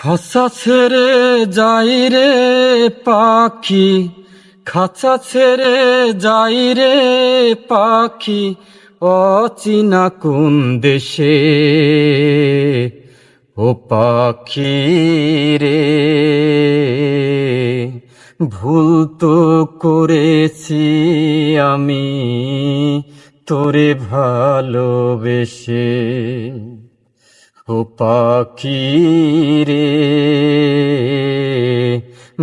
খাঁচা ছেড়ে যাই রে পাখি, খাঁচা ছেড়ে যাই রে পাখি, অচিনা কোন দেশে? ও পাখি রে, ভুল তো করেছি আমি, তোরে ভালোবেসে। ও পাখি রে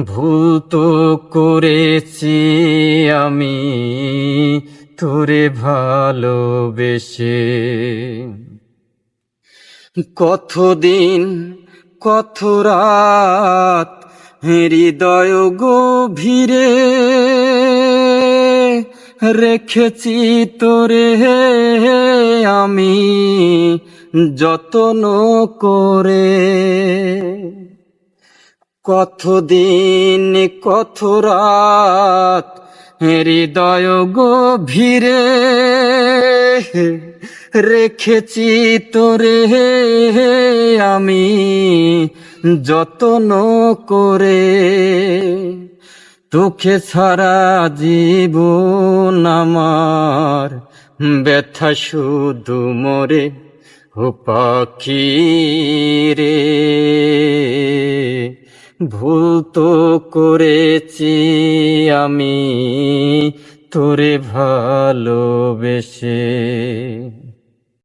ভুল তো করেছি আমি তোরে ভালোবেসে। কতদিন, কত রাত হৃদয় গভীরে রেখেছি তোরে। আমি যতন করে কতদিন কত রাত হৃদয় গভীরে রেখেছি তোরে। আমি যতন করে তোকে সারা জীবন আমার ব্যথা শুধু মরে ও পাখি রে ভুল তো করেছি আমি তোরে ভালোবেসে।